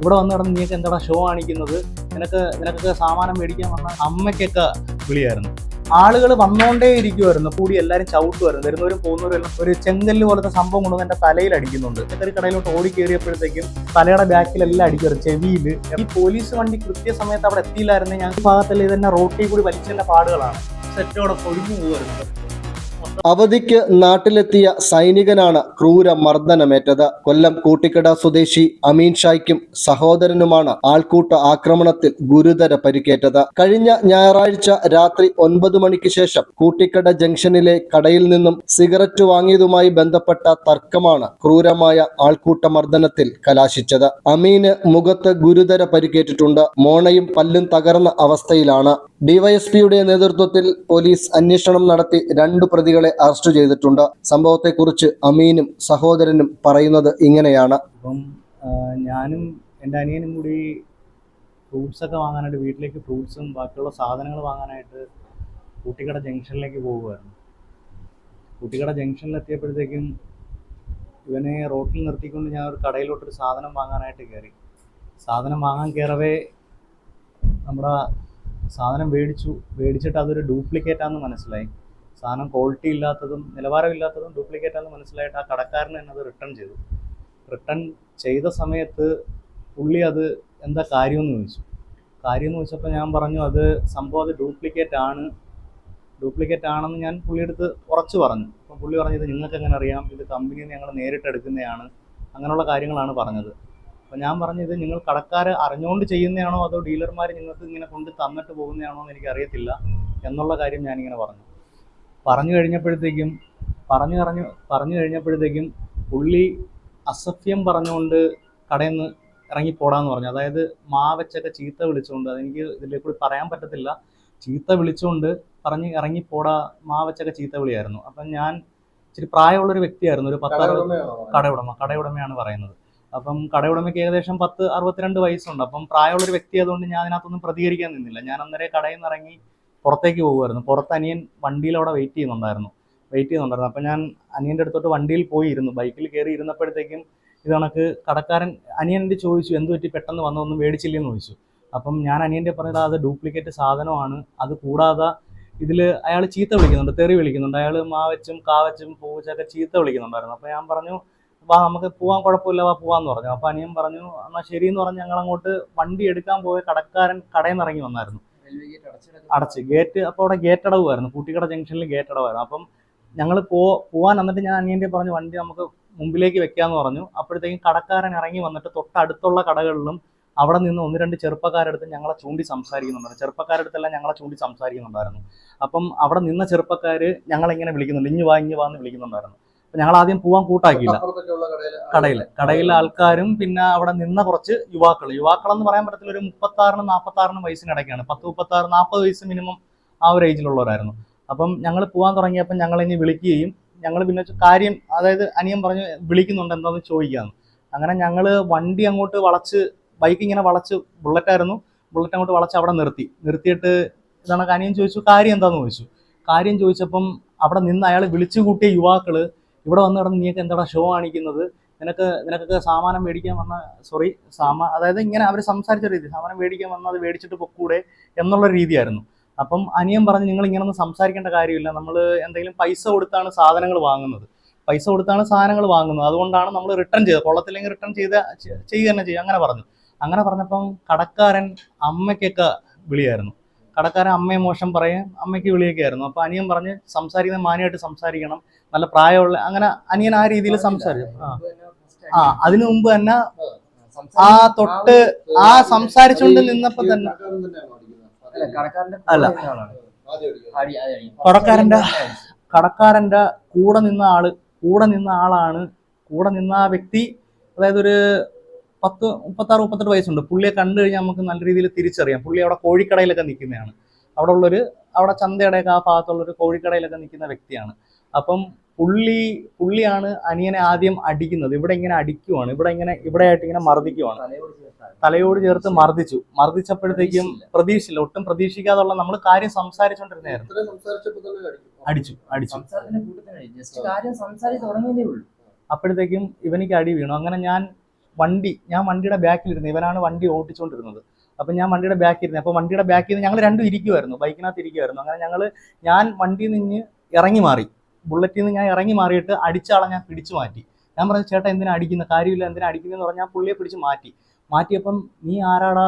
ഇവിടെ വന്ന് കിടന്ന് നീക്ക് എന്താണ് ഷോ കാണിക്കുന്നത്? നിനക്ക് നിനക്കൊക്കെ സാമാനം മേടിക്കാൻ വന്ന അമ്മയ്ക്കൊക്കെ വിളിയായിരുന്നു. ആളുകൾ വന്നോണ്ടേ ഇരിക്കുമായിരുന്നു കൂടി എല്ലാവരും ചവിട്ടുമായിരുന്നു വരുന്നവരും പോകുന്നവരും എല്ലാം ഒരു ചെങ്കല്ല് പോലത്തെ സംഭവം കൊണ്ടുവന്ന് എന്റെ തലയിൽ അടിക്കുന്നുണ്ട്. ചെറിയ കടയിലോട്ട് ഓടി കയറിയപ്പോഴത്തേക്കും തലയുടെ ബാക്കിലെല്ലാം അടിക്കുമായിരുന്നു ചെവിയിൽ ഈ പോലീസ് വണ്ടി കൃത്യസമയത്ത് അവിടെ എത്തിയില്ലായിരുന്നു ഞാൻ ഈ ഭാഗത്തല്ലേ ഇതെന്നെ റോട്ടിൽ കൂടി വലിച്ചതിന്റെ പാടുകളാണ്. സെറ്റോടെ പൊഴിഞ്ഞു പോകുമായിരുന്നു അവധിക്ക് നാട്ടിലെത്തിയ സൈനികനാണ് ക്രൂര മർദ്ദനമേറ്റത്. കൊല്ലം കൂട്ടിക്കട സ്വദേശി അമീൻ ഷായ്ക്കും സഹോദരനുമാണ് ആൾക്കൂട്ട ആക്രമണത്തിൽ ഗുരുതര പരിക്കേറ്റത്. കഴിഞ്ഞ ഞായറാഴ്ച രാത്രി ഒൻപത് മണിക്ക് ശേഷം കൂട്ടിക്കട ജംഗ്ഷനിലെ കടയിൽ നിന്നും സിഗരറ്റ് വാങ്ങിയതുമായി ബന്ധപ്പെട്ട തർക്കമാണ് ക്രൂരമായ ആൾക്കൂട്ട മർദ്ദനത്തിൽ കലാശിച്ചത്. അമീന് മുഖത്ത് ഗുരുതര പരിക്കേറ്റിട്ടുണ്ട്. മോണയും പല്ലും തകർന്ന അവസ്ഥയിലാണ്. ഡിവൈഎസ്പിയുടെ നേതൃത്വത്തിൽ പോലീസ് അന്വേഷണം നടത്തി രണ്ടു പ്രതികളെ അറസ്റ്റ് ചെയ്തിട്ടുണ്ട്. സംഭവത്തെക്കുറിച്ച് അമീനും സഹോദരനും പറയുന്നത് ഇങ്ങനെയാണ്. അപ്പം ഞാനും എന്റെ അനിയനും കൂടി ഫ്രൂട്ട്സ് ഒക്കെ വാങ്ങാനായിട്ട് വീട്ടിലേക്ക് ഫ്രൂട്ട്സും ബാക്കിയുള്ള സാധനങ്ങൾ വാങ്ങാനായിട്ട് കുട്ടിക്കട ജംഗ്ഷനിലേക്ക് പോവുകയായിരുന്നു കുട്ടിക്കട ജംഗ്ഷനിൽ എത്തിയപ്പോഴത്തേക്കും ഇവനെ റോട്ടിൽ നിർത്തിക്കൊണ്ട് ഞാൻ ഒരു കടയിലോട്ടൊരു സാധനം വാങ്ങാനായിട്ട് കയറി. സാധനം വാങ്ങാൻ കയറവേ നമ്മുടെ സാധനം മേടിച്ചു മേടിച്ചിട്ട് അതൊരു ഡ്യൂപ്ലിക്കേറ്റാന്ന് മനസ്സിലായി. സാധനം ക്വാളിറ്റി ഇല്ലാത്തതും നിലവാരമില്ലാത്തതും ഡ്യൂപ്ലിക്കേറ്റ് ആണെന്ന് മനസ്സിലായിട്ട് ആ കടക്കാരന് തന്നെ അത് റിട്ടേൺ ചെയ്തു. റിട്ടേൺ ചെയ്ത സമയത്ത് പുള്ളി അത് എന്താ കാര്യമെന്ന് ചോദിച്ചു. കാര്യം എന്ന് ചോദിച്ചപ്പോൾ ഞാൻ പറഞ്ഞു അത് സംഭവം അത് ഡ്യൂപ്ലിക്കേറ്റ് ആണ്. ഡ്യൂപ്ലിക്കേറ്റ് ആണെന്ന് ഞാൻ പുള്ളിയെടുത്ത് ഉറച്ചു പറഞ്ഞു. അപ്പം പുള്ളി പറഞ്ഞത് നിങ്ങൾക്ക് എങ്ങനെ അറിയാം? ഇത് കമ്പനിയിൽ ഞങ്ങൾ നേരിട്ട് എടുക്കുന്നതാണ്. അങ്ങനെയുള്ള കാര്യങ്ങളാണ് പറഞ്ഞത്. അപ്പം ഞാൻ പറഞ്ഞത് നിങ്ങൾ കടക്കാർ അറിഞ്ഞുകൊണ്ട് ചെയ്യുന്നതാണോ? അതോ ഡീലർമാർ നിങ്ങൾക്ക് ഇങ്ങനെ കൊണ്ട് തന്നിട്ട് പോകുന്നതാണോ എന്ന് എനിക്ക് അറിയത്തില്ല എന്നുള്ള കാര്യം ഞാനിങ്ങനെ പറഞ്ഞു. പറഞ്ഞു കഴിഞ്ഞപ്പോഴത്തേക്കും പറഞ്ഞു പറഞ്ഞു പറഞ്ഞു കഴിഞ്ഞപ്പോഴത്തേക്കും പുള്ളി അസഭ്യം പറഞ്ഞുകൊണ്ട് കടയിൽ നിന്ന് ഇറങ്ങിപ്പോടാന്ന് പറഞ്ഞു. അതായത് മാവച്ചൊക്കെ ചീത്ത വിളിച്ചുകൊണ്ട് അതെനിക്ക് ഇതിലെ കൂടി പറയാൻ പറ്റത്തില്ല. ചീത്ത വിളിച്ചുകൊണ്ട് പറഞ്ഞ് ഇറങ്ങിപ്പോടാ മാവച്ചൊക്കെ ചീത്ത വിളിയായിരുന്നു. അപ്പം ഞാൻ ഇച്ചിരി പ്രായമുള്ളൊരു വ്യക്തിയായിരുന്നു ഒരു പത്ത് കടയുടമ കടയുടമയാണ് പറയുന്നത്. അപ്പം കടയുടമയ്ക്ക് ഏകദേശം പത്ത് അറുപത്തിരണ്ട് വയസ്സുണ്ട്. അപ്പം പ്രായമുള്ളൊരു വ്യക്തി ആയതുകൊണ്ട് ഞാൻ അതിനകത്തൊന്നും പ്രതികരിക്കാൻ നിന്നില്ല. ഞാൻ അന്നേരം കടയിൽ നിന്ന് ഇറങ്ങി പുറത്തേക്ക് പോകുമായിരുന്നു പുറത്ത് അനിയൻ വണ്ടിയിൽ അവിടെ വെയിറ്റ് ചെയ്യുന്നുണ്ടായിരുന്നു. വെയിറ്റ് ചെയ്യുന്നുണ്ടായിരുന്നു. അപ്പം ഞാൻ അനിയന്റെ അടുത്തോട്ട് വണ്ടിയിൽ പോയിരുന്നു. ബൈക്കിൽ കയറി ഇരുന്നപ്പോഴത്തേക്കും ഇത് കണക്ക് കടക്കാരൻ അനിയൻ എന്റെ ചോദിച്ചു എന്ത് പറ്റി? പെട്ടെന്ന് വന്നൊന്നും മേടിച്ചില്ലെന്ന് ചോദിച്ചു. അപ്പം ഞാൻ അനിയന്റെ പറഞ്ഞത് അത് ഡ്യൂപ്ലിക്കേറ്റ് സാധനമാണ്. അത് കൂടാതെ ഇതിൽ അയാൾ ചീത്ത വിളിക്കുന്നുണ്ട് തെറി വിളിക്കുന്നുണ്ട്. അയാൾ മാവച്ചും കാവച്ചും പൂവച്ചൊക്കെ ചീത്ത വിളിക്കുന്നുണ്ടായിരുന്നു. അപ്പോൾ ഞാൻ പറഞ്ഞു വാ നമുക്ക് പോവാൻ കുഴപ്പമില്ല വാ പോവാന്ന് പറഞ്ഞു. അപ്പോൾ അനിയൻ പറഞ്ഞു എന്നാൽ ശരിയെന്ന് പറഞ്ഞ് ഞങ്ങൾ അങ്ങോട്ട് വണ്ടി എടുക്കാൻ പോയ കടക്കാരൻ കടയിൽ നിന്ന് ഇറങ്ങി വന്നായിരുന്നു. അടച്ച്. ഗേറ്റ് അപ്പോൾ അവിടെ ഗേറ്റ് അടവായിരുന്നു കൂട്ടിക്കട ജംഗ്ഷനിൽ ഗേറ്റ് അടവായിരുന്നു അപ്പം ഞങ്ങൾ പോ പോവാൻ എന്നിട്ട് ഞാൻ അനിയന്റെ പറഞ്ഞു വണ്ടി നമുക്ക് മുമ്പിലേക്ക് വെക്കാന്ന് പറഞ്ഞു. അപ്പോഴത്തേക്കും കടക്കാരൻ ഇറങ്ങി വന്നിട്ട് തൊട്ടടുത്തുള്ള കടകളിലും അവിടെ നിന്ന് ഒന്ന് രണ്ട് ചെറുപ്പക്കാരെടുത്ത് ഞങ്ങളെ ചൂണ്ടി സംസാരിക്കുന്നുണ്ടായിരുന്നു. ചെറുപ്പക്കാരെടുത്തെല്ലാം ഞങ്ങളെ ചൂണ്ടി സംസാരിക്കുന്നുണ്ടായിരുന്നു. അപ്പം അവിടെ നിന്ന ചെറുപ്പക്കാർ ഞങ്ങളിങ്ങനെ വിളിക്കുന്നുണ്ട്. ഇഞ്ഞു വാ ഇഞ്ഞു വാ എന്ന് വിളിക്കുന്നുണ്ടായിരുന്നു. ഞങ്ങൾ ആദ്യം പോവാൻ കൂട്ടാക്കിയില്ല. കടയിൽ കടയിലെ ആൾക്കാരും പിന്നെ അവിടെ നിന്ന കുറച്ച് യുവാക്കൾ യുവാക്കൾ എന്ന് പറയാൻ പറ്റത്തില്ല ഒരു മുപ്പത്തി ആറിന് നാൽപ്പത്തി ആറിന് വയസ്സിന് വയസ്സിനിടയ്ക്കാണ്. പത്ത് മുപ്പത്തി ആറ് നാൽപ്പത് വയസ്സ് മിനിമം ആ ഒരു ഏജിലുള്ളവരായിരുന്നു. അപ്പം ഞങ്ങൾ പോവാൻ തുടങ്ങിയപ്പോൾ ഞങ്ങൾ ഇനി വിളിക്കുകയും ഞങ്ങൾ പിന്നെ കാര്യം അതായത് അനിയൻ പറഞ്ഞു വിളിക്കുന്നുണ്ട് എന്താണെന്ന് ചോദിക്കാന്ന്. അങ്ങനെ ഞങ്ങൾ വണ്ടി അങ്ങോട്ട് വളച്ച് ബൈക്ക് ഇങ്ങനെ വളച്ച് ബുള്ളറ്റായിരുന്നു ബുള്ളറ്റ് അങ്ങോട്ട് വളച്ച് അവിടെ നിർത്തി. നിർത്തിയിട്ട് ഇതാണ് അനിയൻ ചോദിച്ചു കാര്യം എന്താണെന്ന് ചോദിച്ചു? കാര്യം ചോദിച്ചപ്പം അവിടെ നിന്ന് അയാൾ വിളിച്ചു കൂട്ടിയ യുവാക്കൾ ഇവിടെ വന്ന് കിടന്ന് നീയൊക്കെ എന്താടാ ഷോ കാണിക്കുന്നത്? നിനക്ക് നിനക്കൊക്കെ സാമാനം മേടിക്കാൻ വന്ന സോറി സാമാ അതായത് ഇങ്ങനെ അവർ സംസാരിച്ച രീതി സാമാനം മേടിക്കാൻ വന്നാൽ അത് മേടിച്ചിട്ട് പൊക്കൂടെ എന്നുള്ള രീതിയായിരുന്നു. അപ്പം അനിയൻ പറഞ്ഞ് നിങ്ങൾ ഇങ്ങനെ ഒന്നും സംസാരിക്കേണ്ട കാര്യമില്ല. നമ്മൾ എന്തെങ്കിലും പൈസ കൊടുത്താണ് സാധനങ്ങൾ വാങ്ങുന്നത്. പൈസ കൊടുത്താണ് സാധനങ്ങൾ വാങ്ങുന്നത്. അതുകൊണ്ടാണ് നമ്മൾ റിട്ടേൺ ചെയ്തത്. കൊള്ളത്തില്ലെങ്കിൽ റിട്ടേൺ ചെയ്ത ചെയ്യുക തന്നെ ചെയ്യുക അങ്ങനെ പറഞ്ഞു. അങ്ങനെ പറഞ്ഞപ്പം കടക്കാരൻ അമ്മയ്ക്കൊക്കെ വിളിയായിരുന്നു. കടക്കാരൻ അമ്മയെ മോശം പറയും അമ്മയ്ക്ക് വിളിയൊക്കെ ആയിരുന്നു. അപ്പൊ അനിയൻ പറഞ്ഞ് സംസാരിക്കുന്ന മാന്യമായിട്ട് സംസാരിക്കണം. നല്ല പ്രായമുള്ള അങ്ങനെ അനിയൻ ആ രീതിയിൽ സംസാരിച്ചു. ആ. ആ അതിനു മുമ്പ് തന്നെ ആ തൊട്ട് ആ സംസാരിച്ചുകൊണ്ട് നിന്നപ്പോ തന്നെ അല്ല. കടക്കാരന്റെ കടക്കാരന്റെ കൂടെ നിന്ന ആൾ കൂടെ നിന്ന ആളാണ് കൂടെ നിന്ന ആ വ്യക്തി അതായത് ഒരു പത്ത് മുപ്പത്താറ് മുപ്പത്തെട്ട് വയസ്സുണ്ട്. പുള്ളിയെ കണ്ടു കഴിഞ്ഞാൽ നമുക്ക് നല്ല രീതിയിൽ തിരിച്ചറിയാം. പുള്ളി അവിടെ കോഴിക്കടയിലൊക്കെ നിൽക്കുന്നതാണ്. അവിടെ ഉള്ളൊരു അവിടെ ചന്തയുടെയൊക്കെ ആ ഭാഗത്തുള്ളൊരു കോഴിക്കടയിലൊക്കെ നിൽക്കുന്ന വ്യക്തിയാണ്. അപ്പം പുള്ളി പുള്ളിയാണ് അനിയനെ ആദ്യം അടിക്കുന്നത്. ഇവിടെ ഇങ്ങനെ അടിക്കുവാണ്. ഇവിടെ ഇങ്ങനെ ഇവിടെ ആയിട്ട് ഇങ്ങനെ മർദ്ദിക്കുവാണ്. തലയോട് ചേർത്ത് മർദ്ദിച്ചു. മർദ്ദിച്ചപ്പോഴത്തേക്കും പ്രതീക്ഷിച്ചില്ല ഒട്ടും പ്രതീക്ഷിക്കാതുള്ള നമ്മൾ കാര്യം സംസാരിച്ചോണ്ടിരുന്നായിരുന്നു അടിച്ചു. അടിച്ചു സംസാരത്തിന്റെ കൂട്ടത്തിനായി ജസ്റ്റ് കാര്യം സംസാരിച്ച് തുടങ്ങിയതേ ഉള്ളൂ. അപ്പോഴത്തേക്കും ഇവനിക്ക് അടി വീണു. അങ്ങനെ ഞാൻ വണ്ടി ഞാൻ വണ്ടിയുടെ ബാക്കിലിരുന്നു ഇവനാണ് വണ്ടി ഓടിച്ചുകൊണ്ടിരുന്നത് അപ്പം ഞാൻ വണ്ടിയുടെ ബാക്കിൽ ഇരുന്നു അപ്പോൾ വണ്ടിയുടെ ബാക്കിൽ നിന്ന് ഞങ്ങൾ രണ്ടും ഇരിക്കുമായിരുന്നു ബൈക്കിനകത്ത് ഇരിക്കുമായിരുന്നു അങ്ങനെ ഞങ്ങൾ ഞാൻ വണ്ടിയിൽ നിന്ന് ഇറങ്ങി മാറി. ബുള്ളറ്റിൽ നിന്ന് ഞാൻ ഇറങ്ങി മാറിയിട്ട് അടിച്ചാളെ ഞാൻ പിടിച്ചു മാറ്റി. ഞാൻ പറഞ്ഞു ചേട്ടാ എന്തിനാ അടിക്കുന്ന? കാര്യമില്ല എന്തിനാ അടിക്കുന്നതെന്ന് പറഞ്ഞാൽ പുള്ളിയെ പിടിച്ച് മാറ്റി. മാറ്റിയപ്പം നീ ആരാടാ?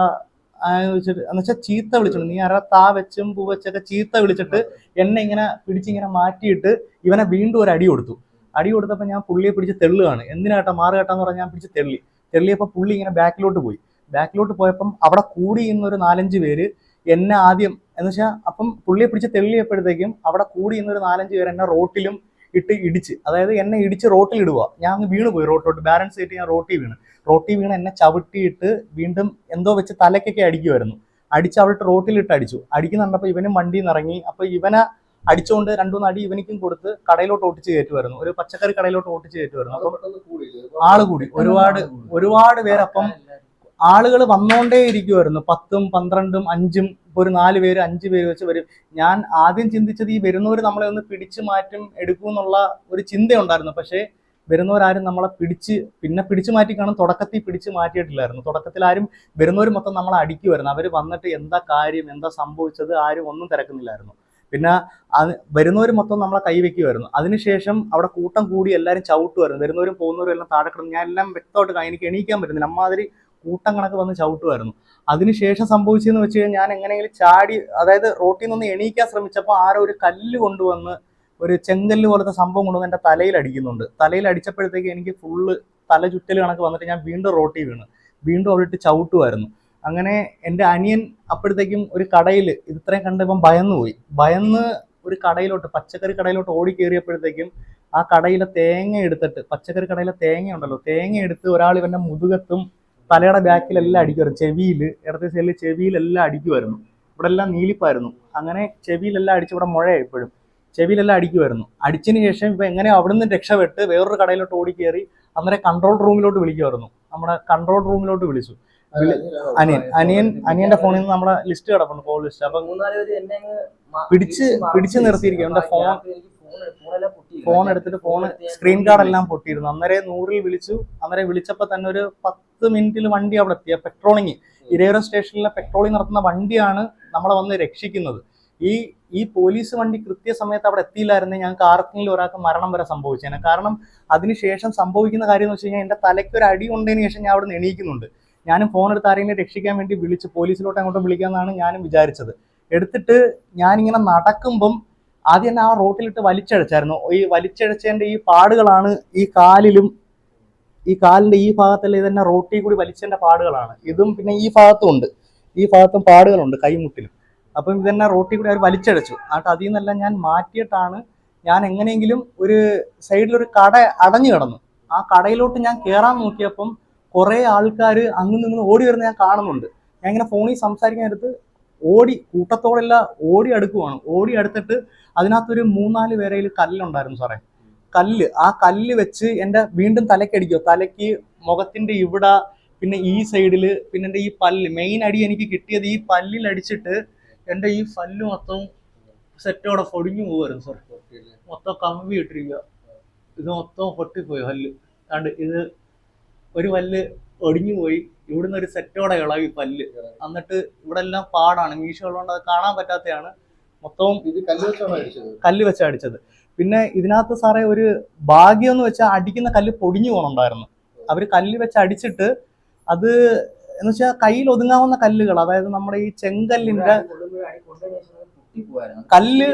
ആ ചോദിച്ചിട്ട് എന്ന് വെച്ചാൽ ചീത്ത വിളിച്ചിട്ട് നീ ആരാ? താ വെച്ചും പൂ വെച്ചൊക്കെ ചീത്ത വിളിച്ചിട്ട് എന്നെ ഇങ്ങനെ പിടിച്ചിങ്ങനെ മാറ്റിയിട്ട് ഇവനെ വീണ്ടും ഒരു അടി കൊടുത്തു. അടി കൊടുത്തപ്പോൾ ഞാൻ പുള്ളിയെ പിടിച്ച് തെള്ളുകയാണ് എന്തിനാട്ടാ മാറ് കേട്ടാന്ന് പറഞ്ഞാൽ ഞാൻ പിടിച്ച് തെള്ളി. തെള്ളിയപ്പോൾ പുള്ളി ഇങ്ങനെ ബാക്കിലോട്ട് പോയി. ബാക്കിലോട്ട് പോയപ്പം അവിടെ കൂടി ഇന്ന് ഒരു നാലഞ്ച് പേര് എന്നെ ആദ്യം എന്ന് വെച്ചാൽ അപ്പം പുള്ളിയെ പിടിച്ച് തെള്ളിയപ്പോഴത്തേക്കും അവിടെ കൂടി ഇന്നൊരു നാലഞ്ച് പേര് എന്നെ റോട്ടിലും ഇട്ട് ഇടിച്ച് അതായത് എന്നെ ഇടിച്ച് റോട്ടിൽ ഇടുക ഞാൻ അങ്ങ് വീണ് പോയി റോട്ടിലോട്ട്. ബാലൻസ് ചെയ്തിട്ട് ഞാൻ റോട്ടിൽ വീണ്. റോട്ടിൽ വീണ് എന്നെ ചവിട്ടിയിട്ട് വീണ്ടും എന്തോ വെച്ച് തലക്കൊക്കെ അടിക്കുമായിരുന്നു അടിച്ച് അവിടെ റോട്ടിലിട്ട് അടിച്ചു. അടിക്കുന്നുണ്ടപ്പോൾ ഇവനും വണ്ടിയിൽ നിന്ന് ഇറങ്ങി. അപ്പോൾ ഇവനെ അടിച്ചുകൊണ്ട് രണ്ടുമൂന്ന് അടി ഇവനിക്കും കൊടുത്ത് കടയിലോട്ട് ഓട്ടിച്ച് വരുന്നു ഒരു പച്ചക്കറി കടയിലോട്ട് ഓട്ടിച്ച് വരുന്നു അപ്പം ആൾ കൂടി. ഒരുപാട് ഒരുപാട് പേര് അപ്പം ആളുകൾ വന്നോണ്ടേ ഇരിക്കുമായിരുന്നു. പത്തും പന്ത്രണ്ടും അഞ്ചും ഇപ്പൊ ഒരു നാല് പേര് അഞ്ച് പേര് വെച്ച് വരും. ഞാൻ ആദ്യം ചിന്തിച്ചത് ഈ വരുന്നവർ നമ്മളെ ഒന്ന് പിടിച്ചു മാറ്റും എടുക്കും എന്നുള്ള ഒരു ചിന്തയുണ്ടായിരുന്നു. പക്ഷേ വരുന്നവരാരും നമ്മളെ പിടിച്ച് പിന്നെ പിടിച്ചു മാറ്റി കാണും തുടക്കത്തിൽ പിടിച്ചു മാറ്റിയിട്ടില്ലായിരുന്നു. തുടക്കത്തിൽ ആരും വരുന്നവർ മൊത്തം നമ്മളെ അടിക്കുമായിരുന്നു. അവർ വന്നിട്ട് എന്താ കാര്യം എന്താ സംഭവിച്ചത് ആരും ഒന്നും തിരക്കുന്നില്ലായിരുന്നു. പിന്നെ അത് വരുന്നവർ മൊത്തം നമ്മളെ കൈവയ്ക്കുമായിരുന്നു അതിനുശേഷം അവിടെ കൂട്ടം കൂടി എല്ലാവരും ചവിട്ടുമായിരുന്നു വരുന്നവരും പോകുന്നവരും എല്ലാം താഴെ കിടന്നു ഞാൻ എല്ലാം വ്യക്തമായിട്ട് എനിക്ക് എണീക്കാൻ പറ്റുന്നില്ല. അമ്മാതിരി കൂട്ടം കണക്ക് വന്ന് ചവിട്ടുമായിരുന്നു അതിനുശേഷം സംഭവിച്ചതെന്ന് വെച്ച് കഴിഞ്ഞാൽ ഞാൻ എങ്ങനെയെങ്കിലും ചാടി അതായത് റോട്ടിൽ നിന്ന് എണീക്കാൻ ശ്രമിച്ചപ്പോൾ ആരോ ഒരു കല്ല് കൊണ്ടുവന്ന് ഒരു ചെങ്കല്ല് പോലത്തെ സംഭവം കൊണ്ടുവന്ന് എന്റെ തലയിൽ അടിക്കുന്നുണ്ട്. തലയിൽ അടിച്ചപ്പോഴത്തേക്ക് എനിക്ക് ഫുള്ള് തല ചുറ്റൽ കണക്ക് വന്നിട്ട് ഞാൻ വീണ്ടും റോട്ടിൽ വീണ്. വീണ്ടും അവിടെ ഇട്ട് ചവിട്ടുമായിരുന്നു അങ്ങനെ എന്റെ അനിയൻ അപ്പോഴത്തേക്കും ഒരു കടയിൽ ഇത്രയും കണ്ടപ്പം ഭയന്നു പോയി ഭയന്ന് ഒരു കടയിലോട്ട് പച്ചക്കറി കടയിലോട്ട് ഓടി കയറിയപ്പോഴത്തേക്കും ആ കടയിലെ തേങ്ങ എടുത്തിട്ട് പച്ചക്കറി കടയിലെ തേങ്ങ ഉണ്ടല്ലോ തേങ്ങ എടുത്ത് ഒരാൾ ഇവന്റെ മുതുകത്തും തലയുടെ ബാക്കിലെല്ലാം അടിക്കുമായിരുന്നു ചെവിയിൽ ഇടത്തെ സൈഡിൽ ചെവിയിലെല്ലാം അടിക്കുമായിരുന്നു ഇവിടെ എല്ലാം നീലിപ്പായിരുന്നു. അങ്ങനെ ചെവിയിലെല്ലാം അടിച്ച് ഇവിടെ മുഴയായി ഇപ്പോഴും ചെവിയിലെല്ലാം അടിക്കുമായിരുന്നു അടിച്ചതിന് ശേഷം ഇപ്പൊ എങ്ങനെ അവിടെ നിന്ന് രക്ഷപ്പെട്ട് വേറൊരു കടയിലോട്ട് ഓടി കയറി അന്നേരം കൺട്രോൾ റൂമിലോട്ട് വിളിക്കുമായിരുന്നു നമ്മുടെ കൺട്രോൾ റൂമിലോട്ട് വിളിച്ചു. അനിയൻ അനിയൻ അനിയന്റെ ഫോണിൽ നിന്ന് നമ്മുടെ ലിസ്റ്റ് കിടപ്പുണ്ട് കോൾ ലിസ്റ്റ് അപ്പൊ പിടിച്ച് പിടിച്ച് നിർത്തിയിരിക്കും. എന്റെ ഫോൺ-. ഫോൺ എടുത്തിട്ട് ഫോൺ സ്ക്രീൻ ഗാർഡ് എല്ലാം പൊട്ടിയിരുന്നു. അന്നേരം നൂറിൽ വിളിച്ചു. അന്നേരം വിളിച്ചപ്പോൾ തന്നെ ഒരു പത്ത് മിനിറ്റിൽ വണ്ടി അവിടെ എത്തിയ പെട്രോളിങ് ഇരേറോ സ്റ്റേഷനിലെ പെട്രോളിങ് നടത്തുന്ന വണ്ടിയാണ് നമ്മളെ വന്ന് രക്ഷിക്കുന്നത്. ഈ ഈ പോലീസ് വണ്ടി കൃത്യസമയത്ത് അവിടെ എത്തിയില്ലായിരുന്നെങ്കിൽ ഞങ്ങൾക്ക് ആർക്കെങ്കിലും ഒരാൾക്ക് മരണം വരെ സംഭവിച്ചേനെ. കാരണം അതിനുശേഷം സംഭവിക്കുന്ന കാര്യം എന്ന് വെച്ച് കഴിഞ്ഞാൽ എന്റെ തലയ്ക്ക് ഒരു അടി കൊണ്ടതിന് ശേഷം ഞാൻ അവിടെ നിന്ന് എണീക്കുന്നുണ്ട്. ഞാനും ഫോൺ എടുത്ത് ആരെങ്കിലും രക്ഷിക്കാൻ വേണ്ടി വിളിച്ച് പോലീസിലോട്ട് അങ്ങോട്ട് വിളിക്കാമെന്നാണ് ഞാനും വിചാരിച്ചത്. എടുത്തിട്ട് ഞാനിങ്ങനെ നടക്കുമ്പം ആദ്യം തന്നെ ആ റോട്ടിലിട്ട് വലിച്ചഴച്ചായിരുന്നു ഈ വലിച്ചഴച്ചതിന്റെ ഈ പാടുകളാണ് ഈ കാലിലും ഈ കാലിന്റെ ഈ ഭാഗത്തല്ലേ ഇതന്നെ റോട്ടിൽ കൂടി വലിച്ചതിന്റെ പാടുകളാണ്. ഇതും പിന്നെ ഈ ഭാഗത്തും ഉണ്ട്. ഈ ഭാഗത്തും പാടുകളുണ്ട് കൈമുട്ടിലും. അപ്പം ഇതന്നെ റോട്ടിൽ കൂടി അവർ വലിച്ചഴച്ചു എന്നിട്ട് അതിൽ നിന്നെല്ലാം ഞാൻ മാറ്റിയിട്ടാണ് ഞാൻ എങ്ങനെയെങ്കിലും ഒരു സൈഡിലൊരു കട അടഞ്ഞു കിടന്നു. ആ കടയിലോട്ട് ഞാൻ കയറാൻ നോക്കിയപ്പം കുറേ ആൾക്കാർ അങ്ങ് നിന്ന് ഓടി വരുന്ന ഞാൻ കാണുന്നുണ്ട്. ഞാൻ ഇങ്ങനെ ഫോണിൽ സംസാരിക്കാൻ എടുത്ത് ഓടി കൂട്ടത്തോടെല്ല ഓടി അടുക്കുവാണ്. ഓടി അടുത്തിട്ട് അതിനകത്തൊരു മൂന്നാൽ പേരയിൽ കല്ലുണ്ടായിരുന്നു സാറേ. കല്ല്. ആ കല്ല് വെച്ച് എന്റെ വീണ്ടും തലക്കടിക്കോ തലയ്ക്ക് മുഖത്തിന്റെ ഇവിടെ പിന്നെ ഈ സൈഡിൽ പിന്നെ എന്റെ ഈ പല്ല്. മെയിൻ അടി എനിക്ക് കിട്ടിയത് ഈ പല്ലിൽ അടിച്ചിട്ട് എന്റെ ഈ പല്ല് മൊത്തം സെറ്റോടെ പൊടിഞ്ഞു പോകുമായിരുന്നു സാർ മൊത്തം കമ്പി ഇട്ടിരിക്കുക. ഇത് മൊത്തം പൊട്ടിപ്പോയി പല്ല്. കണ്ട് ഇത് ഒരു പല്ല് ഒടിഞ്ഞു പോയി. ഇവിടുന്ന് ഒരു സെറ്റോടെ ഇളകി പല്ല്. എന്നിട്ട് ഇവിടെ എല്ലാം പാടാണ്. മീശ ഉള്ളതുകൊണ്ട് അത് കാണാൻ പറ്റാത്തതാണ്. മൊത്തവും കല്ല് വെച്ചാണ് അടിച്ചത്? പിന്നെ ഇതിനകത്ത് സാറേ ഒരു ഭാഗ്യം എന്ന് വെച്ചാൽ അടിക്കുന്ന കല്ല് പൊടിഞ്ഞു പോകണുണ്ടായിരുന്നു അവർ കല്ല് വെച്ച് അടിച്ചിട്ട് അത് എന്ന് വെച്ചാൽ കയ്യിൽ ഒതുങ്ങാവുന്ന കല്ലുകൾ. അതായത് നമ്മുടെ ഈ ചെങ്കല്ലിന്റെ. കല്ല്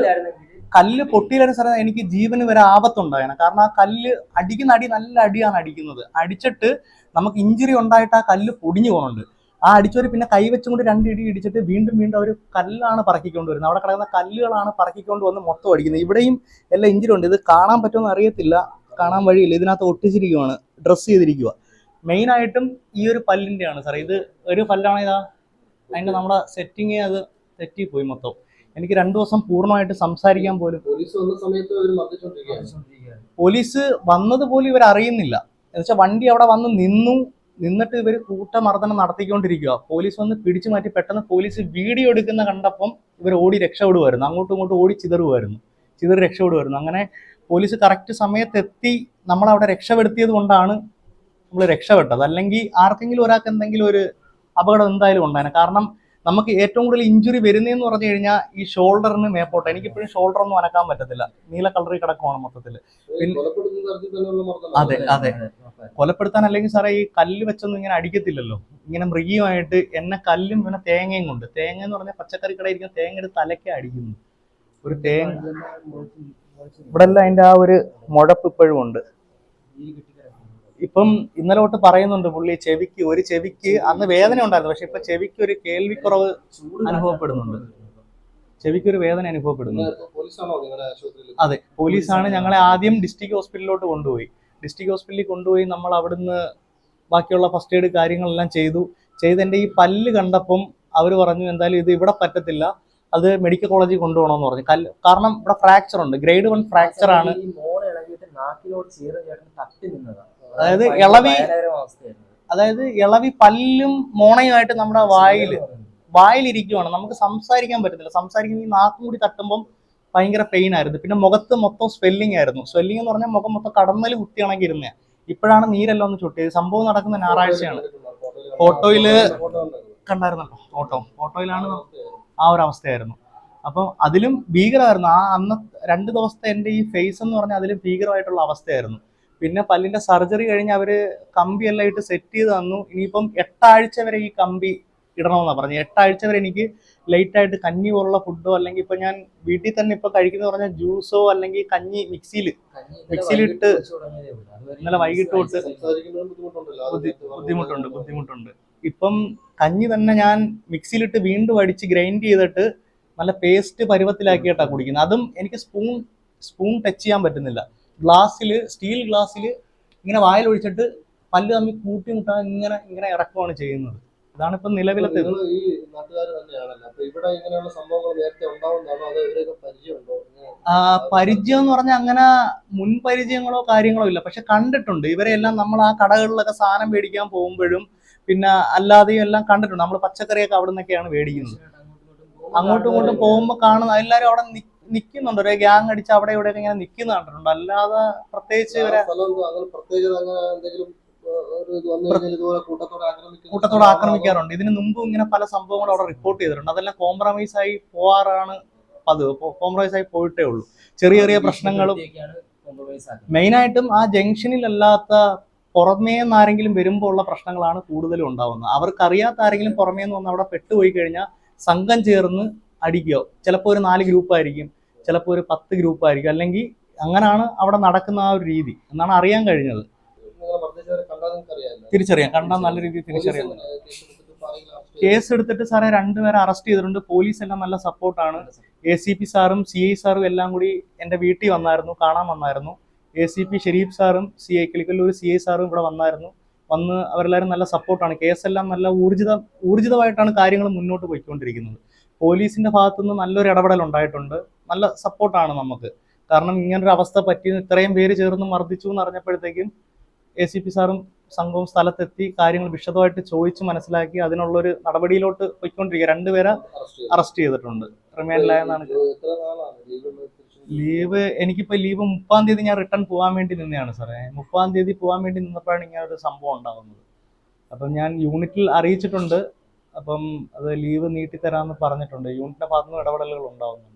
കല്ല് പൊട്ടിയിലൊരു സ്ഥലം എനിക്ക് ജീവന് വരെ ആപത്തുണ്ടായിരുന്നു കാരണം ആ കല്ല് അടിക്കുന്ന അടി നല്ല അടിയാണ് അടിക്കുന്നത്. അടിച്ചിട്ട് നമുക്ക് ഇഞ്ചുറി ഉണ്ടായിട്ട് ആ കല്ല് പൊടിഞ്ഞു പോകുന്നുണ്ട്. ആ അടിച്ചവർ പിന്നെ കൈ വെച്ചുകൊണ്ട് രണ്ട് ഇടി ഇടിച്ചിട്ട് വീണ്ടും വീണ്ടും അവർ കല്ലാണ് പറക്കിക്കൊണ്ട് വരുന്നത് അവിടെ കിടക്കുന്ന കല്ലുകളാണ് പറക്കിക്കൊണ്ട് വന്ന് മൊത്തം അടിക്കുന്നത്. ഇവിടെയും എല്ലാം ഇഞ്ചുറി ഉണ്ട്. ഇത് കാണാൻ പറ്റുമെന്ന് അറിയത്തില്ല. കാണാൻ വഴിയില്ല. ഇതിനകത്ത് ഒട്ടിച്ചിരിക്കുവാണ്. ഡ്രസ്സ് ചെയ്തിരിക്കുക മെയിനായിട്ടും ഈ ഒരു പല്ലിന്റെയാണ് സാർ ഇത് ഒരു പല്ലാണ് ഇതാ. അതിന്റെ നമ്മുടെ സെറ്റിങ് അത് തെറ്റിപ്പോയി മൊത്തം. എനിക്ക് രണ്ടു ദിവസം പൂർണമായിട്ട് സംസാരിക്കാൻ പോലും പോലീസ് വന്ന സമയത്ത് പോലീസ് വന്നത് പോലും ഇവർ അറിയുന്നില്ല. എന്നുവെച്ചാൽ വണ്ടി അവിടെ വന്ന് നിന്നു നിന്നിട്ട് ഇവർ കൂട്ടമർദ്ദനം നടത്തിക്കൊണ്ടിരിക്കുക പോലീസ് വന്ന് പിടിച്ചു മാറ്റി പെട്ടെന്ന് പോലീസ് വീഡിയോ എടുക്കുന്ന കണ്ടപ്പം ഇവർ ഓടി രക്ഷപ്പെടുമായിരുന്നു അങ്ങോട്ടും ഇങ്ങോട്ടും ഓടി ചിതറുമായിരുന്നു ചിതറി രക്ഷപ്പെടുമായിരുന്നു അങ്ങനെ പോലീസ് കറക്റ്റ് സമയത്ത് എത്തി നമ്മളവിടെ രക്ഷപ്പെടുത്തിയത് കൊണ്ടാണ് നമ്മൾ രക്ഷപ്പെട്ടത്. അല്ലെങ്കിൽ ആർക്കെങ്കിലും ഒരാൾക്ക് എന്തെങ്കിലും ഒരു അപകടം എന്തായാലും ഉണ്ടായിരുന്നു കാരണം നമുക്ക് ഏറ്റവും കൂടുതൽ ഇഞ്ചുറി വരുന്നതെന്ന് പറഞ്ഞു കഴിഞ്ഞാൽ ഈ ഷോൾഡറിന് മേപ്പോട്ട്. എനിക്കിപ്പോഴും ഷോൾഡർ ഒന്നും അനക്കാൻ പറ്റത്തില്ല. നീല കളറി കിടക്കുവാണ് മൊത്തത്തിൽ അതെ അതെ. കൊലപ്പെടുത്താൻ അല്ലെങ്കിൽ സാറേ ഈ കല്ല് വെച്ചൊന്നും ഇങ്ങനെ അടിക്കത്തില്ലല്ലോ. ഇങ്ങനെ മൃഗീയമായിട്ട് എന്നെ കല്ലും പിന്നെ തേങ്ങയും കൊണ്ട്. തേങ്ങ എന്ന് പറഞ്ഞാൽ പച്ചക്കറി കടയിരിക്കുന്ന തേങ്ങ എടുത്ത് തലയ്ക്ക് അടിക്കുന്നു. ഒരു തേങ്ങ ഇവിടെ എല്ലാം അതിന്റെ ആ ഒരു മുഴപ്പ് ഇപ്പോഴും ഉണ്ട്. ഇപ്പം ഇന്നലെ തൊട്ട് പറയുന്നുണ്ട് പുള്ളി ചെവിക്ക് ഒരു ചെവിക്ക് അന്ന് വേദന ഉണ്ടായിരുന്നു. പക്ഷെ ഇപ്പൊ ചെവിക്ക് ഒരു കേൾവിക്കുറവ് അനുഭവപ്പെടുന്നുണ്ട്. ചെവിക്ക് ഒരു വേദന അനുഭവപ്പെടുന്നുണ്ട്. ആശുപത്രിയിൽ? അതെ പോലീസാണ് ഞങ്ങളെ ആദ്യം ഡിസ്ട്രിക്ട് ഹോസ്പിറ്റലിലോട്ട് കൊണ്ടുപോയി. ഡിസ്ട്രിക്ട് ഹോസ്പിറ്റലിൽ കൊണ്ടുപോയി നമ്മൾ അവിടുന്ന് ബാക്കിയുള്ള ഫസ്റ്റ് എയ്ഡ് കാര്യങ്ങളെല്ലാം ചെയ്തു. ചെയ്തെന്റെ ഈ പല്ല് കണ്ടപ്പം അവർ പറഞ്ഞു എന്തായാലും ഇത് ഇവിടെ പറ്റത്തില്ല. അത് മെഡിക്കൽ കോളേജിൽ കൊണ്ടുപോകണമെന്ന് പറഞ്ഞു. കല്ല് കാരണം ഇവിടെ ഫ്രാക്ചർ ഉണ്ട് ഗ്രേഡ് വൺ ഫ്രാക്ചർ ആണ് നാക്കിലോട് ചേർന്ന് ചേട്ടൻ തട്ടി നിന്നതാണ് അതായത് ഇളവി- അതായത് ഇളവി പല്ലും മോണയുമായിട്ട് നമ്മുടെ വായിൽ വായിലിരിക്കുവാണ്. നമുക്ക് സംസാരിക്കാൻ പറ്റത്തില്ല. സംസാരിക്കുന്ന ഈ നാക്കും കൂടി തട്ടുമ്പം ഭയങ്കര പെയിൻ ആയിരുന്നു. പിന്നെ മുഖത്ത് മൊത്തം സ്വെല്ലിംഗ് ആയിരുന്നു. സ്വെല്ലിംഗ് എന്ന് പറഞ്ഞാൽ മുഖം മൊത്തം കടന്നൽ കുത്തിയാണെങ്കിൽ ഇരുന്നേ. ഇപ്പോഴാണ് നീരെല്ലാം ഒന്ന് ചുട്ടിയത്. സംഭവം നടക്കുന്ന ഞായറാഴ്ചയാണ്. ഫോട്ടോയിൽ കണ്ടായിരുന്നല്ലോ? ഫോട്ടോ. ഫോട്ടോയിലാണ് ആ ഒരു അവസ്ഥയായിരുന്നു. അപ്പം അതിലും ഭീകരമായിരുന്നു. ആ അന്ന് രണ്ട് ദിവസത്തെ എന്റെ ഈ ഫേസ് എന്ന് പറഞ്ഞാൽ അതിലും ഭീകരമായിട്ടുള്ള അവസ്ഥയായിരുന്നു. പിന്നെ പല്ലിന്റെ സർജറി കഴിഞ്ഞ് അവർ കമ്പി എല്ലാം ഇട്ട് സെറ്റ് ചെയ്ത് തന്നു. ഇനിയിപ്പം എട്ടാഴ്ച വരെ ഈ കമ്പി ഇടണമെന്നാണ് പറഞ്ഞത്. എട്ടാഴ്ച വരെ എനിക്ക് ലൈറ്റ് ആയിട്ട് കഞ്ഞി പോലുള്ള ഫുഡോ അല്ലെങ്കിൽ ഇപ്പൊ ഞാൻ വീട്ടിൽ തന്നെ ഇപ്പൊ കഴിക്കുന്ന പറഞ്ഞാൽ ജ്യൂസോ അല്ലെങ്കിൽ കഞ്ഞി മിക്സിയിൽ മിക്സിയിലിട്ട് ഇന്നലെ വൈകിട്ട് തൊട്ട് ബുദ്ധിമുട്ടുണ്ട് ബുദ്ധിമുട്ടുണ്ട്. ഇപ്പം കഞ്ഞി തന്നെ ഞാൻ മിക്സിയിലിട്ട് വീണ്ടും അടിച്ച് ഗ്രൈൻഡ് ചെയ്തിട്ട് നല്ല പേസ്റ്റ് പരുവത്തിലാക്കിയിട്ടാണ് കുടിക്കുന്നത്. അതും എനിക്ക് സ്പൂൺ സ്പൂൺ ടച്ച് ചെയ്യാൻ പറ്റുന്നില്ല. ഗ്ലാസ്സിൽ സ്റ്റീൽ ഗ്ലാസ്സിൽ ഇങ്ങനെ വായിൽ ഒഴിച്ചിട്ട് പല്ല് തമ്മിൽ കൂട്ടിമുട്ടാൻ ഇങ്ങനെ ഇങ്ങനെ ഇറക്കുവാണ് ചെയ്യുന്നത്. ഇതാണ് ഇപ്പം നിലവിലത്തെ. ഈ നാട്ടുകാർ തന്നെയാണല്ലോ. അപ്പൊ ഇവിടെ ഇങ്ങനെയുള്ള സംഭവങ്ങൾ നേരത്തെ ഉണ്ടാവുന്നതാണോ? അതോ ഇവരൊക്കെ പരിചയമുണ്ടോ? പരിചയം എന്ന് പറഞ്ഞാൽ അങ്ങനെ മുൻ പരിചയങ്ങളോ കാര്യങ്ങളോ ഇല്ല. പക്ഷെ കണ്ടിട്ടുണ്ട്. ഇവരെല്ലാം നമ്മൾ ആ കടകളിലൊക്കെ സാധനം മേടിക്കാൻ പോകുമ്പോഴും പിന്നെ അല്ലാതെയും എല്ലാം കണ്ടിട്ടുണ്ട്. നമ്മൾ പച്ചക്കറിയൊക്കെ അവിടെ നിന്നൊക്കെയാണ് മേടിക്കുന്നത് അങ്ങോട്ടും ഇങ്ങോട്ടും പോകുമ്പോൾ കാണുന്ന എല്ലാവരും അവിടെ നിൽക്കുന്നുണ്ട് ഒരു ഗ്യാങ് അടിച്ച് അവിടെ ഇവിടെ ഇങ്ങനെ നിൽക്കുന്ന കണ്ടിട്ടുണ്ട്. അല്ലാതെ പ്രത്യേകിച്ച് ഇവരെ കൂട്ടത്തോടെ? ആക്രമിക്കാറുണ്ട്. ഇതിന് മുമ്പും ഇങ്ങനെ പല സംഭവങ്ങളും അവിടെ റിപ്പോർട്ട് ചെയ്തിട്ടുണ്ട്. അതെല്ലാം കോംപ്രമൈസ് ആയി പോവാറാണ് പതിവ്. കോംപ്രമൈസ് ആയി പോയിട്ടേ ഉള്ളൂ. ചെറിയ ചെറിയ പ്രശ്നങ്ങളും മെയിനായിട്ടും ആ ജംഗ്ഷനിലല്ലാത്ത പുറമേ നിന്ന് ആരെങ്കിലും വരുമ്പോൾ ഉള്ള പ്രശ്നങ്ങളാണ് കൂടുതലും ഉണ്ടാവുന്നത്. അവർക്കറിയാത്ത ആരെങ്കിലും പുറമേ നിന്ന് വന്ന് അവിടെ പെട്ടുപോയി കഴിഞ്ഞാൽ സംഘം ചേർന്ന് അടിക്കുകയോ ചിലപ്പോൾ ഒരു നാല് ഗ്രൂപ്പ് ആയിരിക്കും ചിലപ്പോൾ ഒരു പത്ത് ഗ്രൂപ്പ് ആയിരിക്കും. അല്ലെങ്കിൽ അങ്ങനെയാണ് അവിടെ നടക്കുന്ന ആ ഒരു രീതി എന്നാണ് അറിയാൻ കഴിഞ്ഞത്. തിരിച്ചറിയാം. കണ്ടാൽ നല്ല രീതിയിൽ തിരിച്ചറിയാം? കേസ് എടുത്തിട്ട് സാറേ രണ്ടുപേരെ അറസ്റ്റ് ചെയ്തിട്ടുണ്ട്. പോലീസ് എല്ലാം നല്ല സപ്പോർട്ടാണ്. എ സി പി സാറും സി ഐ സാറും എല്ലാം കൂടി എന്റെ വീട്ടിൽ വന്നായിരുന്നു കാണാൻ വന്നായിരുന്നു. എ സി പി ഷെരീഫ് സാറും C I Kilikkallur C I സാറും ഇവിടെ വന്നായിരുന്നു. വന്ന് അവരെല്ലാവരും നല്ല സപ്പോർട്ടാണ്. കേസെല്ലാം നല്ല ഊർജിത ഊർജിതമായിട്ടാണ് കാര്യങ്ങൾ മുന്നോട്ട് പോയിക്കൊണ്ടിരിക്കുന്നത്. പോലീസിന്റെ ഭാഗത്തുനിന്ന് നല്ലൊരു ഇടപെടൽ ഉണ്ടായിട്ടുണ്ട്. നല്ല സപ്പോർട്ടാണ് നമുക്ക്. കാരണം ഇങ്ങനൊരു അവസ്ഥ പറ്റി ഇത്രയും പേര് ചേർന്ന് മർദ്ദിച്ചു എന്ന് അറിഞ്ഞപ്പോഴത്തേക്കും എ സി പി സാറും സംഘവും സ്ഥലത്തെത്തി കാര്യങ്ങൾ വിശദമായിട്ട് ചോദിച്ച് മനസ്സിലാക്കി അതിനുള്ളൊരു നടപടിയിലോട്ട് പോയിക്കൊണ്ടിരിക്കുക. രണ്ടുപേരെ? അറസ്റ്റ് ചെയ്തിട്ടുണ്ട്. റിമാൻഡിലായെന്നാണ് ലീവ് എനിക്കിപ്പോൾ ലീവ് മുപ്പാം തീയതി ഞാൻ റിട്ടേൺ പോകാൻ വേണ്ടി നിന്നെയാണ് സാറേ. മുപ്പാം തീയതി പോകാൻ വേണ്ടി നിന്നപ്പോഴാണ് ഇങ്ങനെ ഒരു സംഭവം ഉണ്ടാകുന്നത്. അപ്പം ഞാൻ യൂണിറ്റിൽ അറിയിച്ചിട്ടുണ്ട്. അപ്പം അത് ലീവ് നീട്ടിത്തരാമെന്ന് പറഞ്ഞിട്ടുണ്ട്. യൂണിറ്റിന്റെ ഭാഗത്തുനിന്ന് ഇടപെടലുകൾ ഉണ്ടാവുന്നുണ്ട്